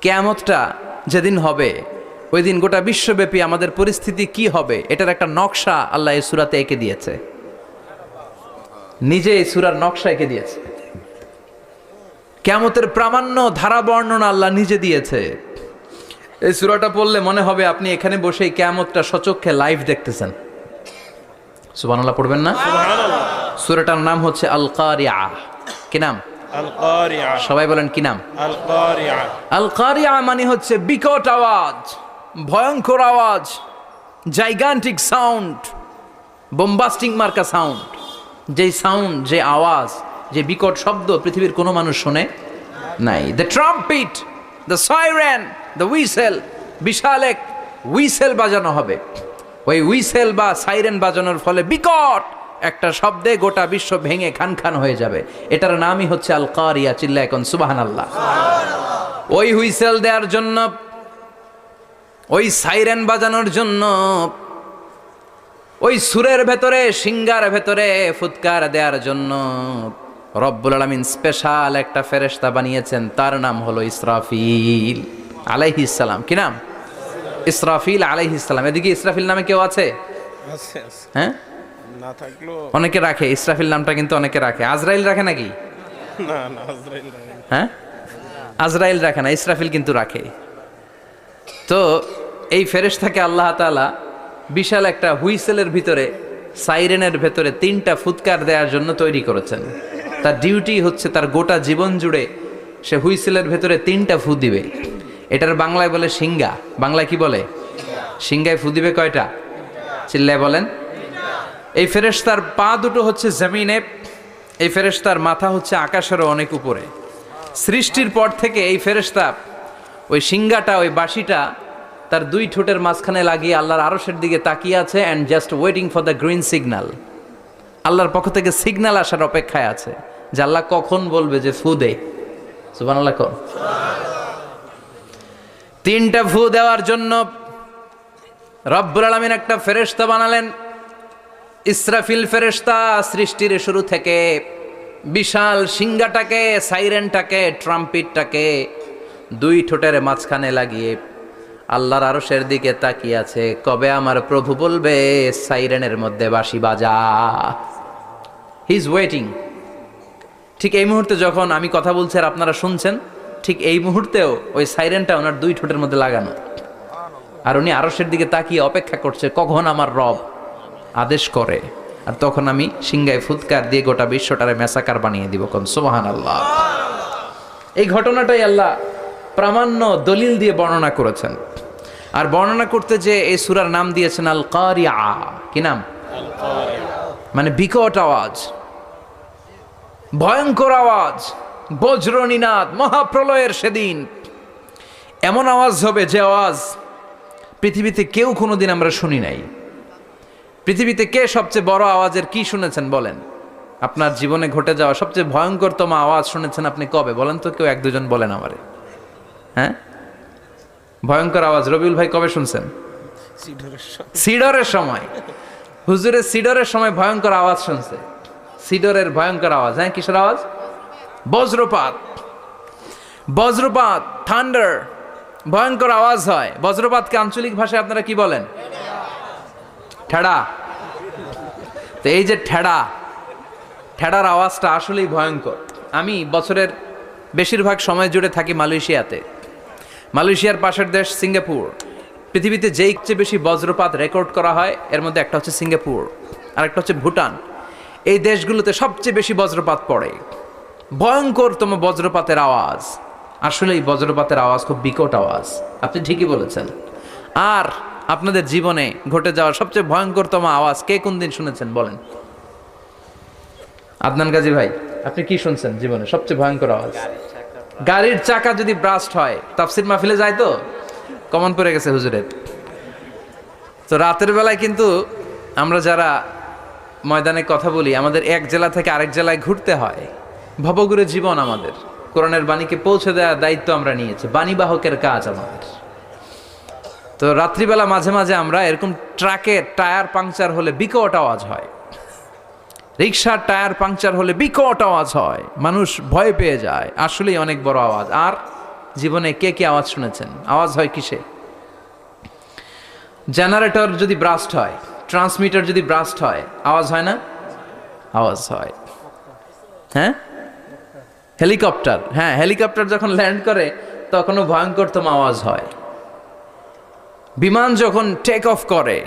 কেয়ামতটা যেদিন হবে ওই দিন গোটা বিশ্বব্যাপী আমাদের পরিস্থিতি কি হবে এটার একটা নকশা আল্লাহ এই সুরাতে এঁকে দিয়েছে। নিজে এই সুরার নকশা এঁকে দিয়েছে। কেয়ামতের প্রামাণ্য ধারা বর্ণনা আল্লাহ নিজে দিয়েছে। এই সুরাটা পড়লে মনে হবে আপনি এখানে বসে এই কেয়ামতটা সচক্ষে লাইভ দেখতেছেন। সুবানাল্লাহ পড়বেন না? সুরাটার নাম হচ্ছে আল কারিয়া কি নাম? সবাই বলেন কি নাম? আল কারিয়া মানে হচ্ছে বিকট আওয়াজ ভয়ঙ্কর আওয়াজ জাইগান্টিক সাউন্ড বোম্বাস্টিং মার্কা সাউন্ড যে সাউন্ড যে আওয়াজ যে বিকট শব্দ পৃথিবীর কোনো মানুষ শোনে নাই। The trumpet the siren the whistle বিশাল এক উইসেল বাজানো হবে। ওই উইসেল বা সাইরেন বাজানোর ফলে বিকট একটা শব্দে গোটা বিশ্ব ভেঙে খান খান হয়ে যাবে। এটার নামই হচ্ছে আল কারিয়া চিল্লা এখন সুবাহান আল্লাহ ওই হুইসেল দেওয়ার জন্য ওই সাইরেন বাজানোর জন্য ওই সুরের ভেতরে সিঙ্গার ভেতরে ফুৎকার দেওয়ার জন্য রব্বুল আলমিন স্পেশাল একটা ফেরেশতা বানিয়েছেন। তার নাম হলো ইসরাফিল আলাইহিসালাম কি নাম? ইসরাফিল আলাইহিসালাম এদিকে ইসরাফিল নামে কেউ আছে। হ্যাঁ? না থাকলেও অনেকে রাখে ইসরাফিল নামটা কিন্তু অনেকে রাখে। আজরাইল রাখে নাকি? না না আজরাইল হ্যাঁ? আজরাইল রাখে না ইসরাফিল কিন্তু রাখে। তো এই ফেরেশতাকে আল্লাহ তাআলা বিশাল একটা হুইসেলের ভিতরে সাইরেনের ভেতরে তিনটা ফুৎকার দেওয়ার জন্য তৈরি করেছেন। তার ডিউটি হচ্ছে তার গোটা জীবন জুড়ে সে হুইসেলের ভেতরে তিনটা ফু দিবে। এটার বাংলায় বলে সিঙ্গা বাংলায় কি বলে? সিঙ্গায় ফু দিবে কয়টা? চিল্লায় বলেন। এই ফেরেশতার পা দুটো হচ্ছে জমিনে, এই ফেরেশতার মাথা হচ্ছে আকাশেরও অনেক উপরে। সৃষ্টির পর থেকে এই ফেরেশতা ওই সিঙ্গাটা ওই বাঁশিটা তার দুই ঠোঁটের মাঝখানে লাগিয়ে আল্লাহর আরশের দিকে তাকিয়ে আছে and just waiting for the green signal আল্লাহর পক্ষ থেকে সিগনাল আসার অপেক্ষায় আছে যে আল্লাহ কখন বলবে যে ফু দে। তিনটা ফু দেওয়ার জন্য রব্বুল আলমিন একটা ফেরেশতা বানালেন। ইসরাফিল ফেরেশতা সৃষ্টির শুরু থেকে বিশাল সিঙ্গাটাকে সাইরেনটাকে, ট্রাম্পিটটাকে দুই ঠোঁটের মাঝখানে লাগিয়ে আল্লাহর আরশের দিকে তাকিয়ে আছে। কবে আমার প্রভু বলবে, সাইরেনের মধ্যে বাঁশি বাজা। হি ইজ ওয়েটিং ঠিক এই মুহূর্তে যখন আমি কথা বলছি আর আপনারা শুনছেন, ঠিক এই মুহূর্তেও ওই সাইরেনটা ওনার দুই ঠোঁটের মধ্যে লাগানো। আর উনি আরশের দিকে তাকিয়ে অপেক্ষা করছে, কখন আমার রব? আদেশ করে। আর তখন আমি সিংগায় ফুৎকার দিয়ে গোটা বিশ্বটারে মেসাকার বানিয়ে দিব কোন? সোহান আল্লাহ এই ঘটনাটাই আল্লাহ প্রামাণ্য দলিল দিয়ে বর্ণনা করেছেন। আর বর্ণনা করতে যে এই সুরার নাম দিয়েছেন আল কারিয়া কি নাম? মানে বিকট আওয়াজ। ভয়ঙ্কর আওয়াজ। বজ্রনীনাদ মহাপ্রলয়ের সেদিন। এমন আওয়াজ হবে যে আওয়াজ পৃথিবীতে কেউ কোনোদিন আমরা শুনি নাই। পৃথিবীতে কে সবচেয়ে বড় আওয়াজের কি শুনেছেন বলেন? আপনার জীবনে ঘটে যাওয়া সবচেয়ে ভয়ঙ্করতম আওয়াজ শুনেছেন আপনি কবে? বলেন তো কেউ এক দুজন বলেন আমারে। হ্যাঁ? ভয়ঙ্কর আওয়াজ। রবিউল ভাই কবে শুনছেন? সিডরের সময়। হুজুরের সিডরের সময় ভয়ঙ্কর আওয়াজ শুনছে। সিডরের ভয়ঙ্কর আওয়াজ। হ্যাঁ কিসের আওয়াজ? বজ্রপাত। বজ্রপাত থান্ডার ভয়ঙ্কর আওয়াজ হয়। বজ্রপাতকে আঞ্চলিক ভাষায় আপনারা কি বলেন? ঠেড়া। তো এই যে ঠেড়া, ঠেড়ার আওয়াজটা আসলেই ভয়ঙ্কর। আমি বছরের বেশিরভাগ সময় জুড়ে থাকি মালয়েশিয়াতে। মালয়েশিয়ার পাশের দেশ সিঙ্গাপুর। পৃথিবীতে যেই চেয়ে বেশি বজ্রপাত রেকর্ড করা হয়, এর মধ্যে একটা হচ্ছে সিঙ্গাপুর আর একটা হচ্ছে ভুটান। এই দেশগুলোতে সবচেয়ে বেশি বজ্রপাত পড়ে। ভয়ঙ্করতম বজ্রপাতের আওয়াজ। আসলে এই বজ্রপাতের আওয়াজ খুব বিকট আওয়াজ। আপনি ঠিকই বলেছেন। আর আপনাদের জীবনে ঘটে যাওয়া সবচেয়ে ভয়ঙ্করতম আওয়াজ কে কোন দিন শুনেছেন? বলেন। আদনান গাজী ভাই, আপনি কি শুনছেন জীবনে সবচেয়ে ভয়ঙ্কর আওয়াজ? গাড়ির চাকা যদি ব্রাস্ট হয়, তাফসির মাহফিলে যায় তো? কমন পড়ে গেছে হুজুরের। তো রাতের বেলায় কিন্তু আমরা যারা ময়দানে কথা বলি, আমাদের এক জেলা থেকে আরেক জেলায় ঘুরতে হয়। ভবগুরে জীবন আমাদের। কোরআনের বাণীকে পৌঁছে দেওয়ার দায়িত্ব আমরা নিয়েছি। বাণীবাহকের কাজ আমাদের। তো রাত্রিবেলা মাঝে মাঝে আমরা এরকম ট্রাকের টায়ার পাংচার হলে বিকট আওয়াজ হয়। রিক্সার টায়ার পাংচার হলে বিকট আওয়াজ হয়। মানুষ ভয় পেয়ে যায়। আসলেই অনেক বড় আওয়াজ। আর জীবনে কে কি আওয়াজ শুনেছেন? আওয়াজ হয় কিসে? জেনারেটর যদি ব্রাস্ট হয়, ট্রান্সমিটার যদি ব্রাস্ট হয়, আওয়াজ হয় না? আওয়াজ হয়। হ্যাঁ? হেলিকপ্টার। হ্যাঁ হেলিকপ্টার যখন ল্যান্ড করে, তখনও ভয়ঙ্করতম আওয়াজ হয়। বিমান যখন টেক অফ করে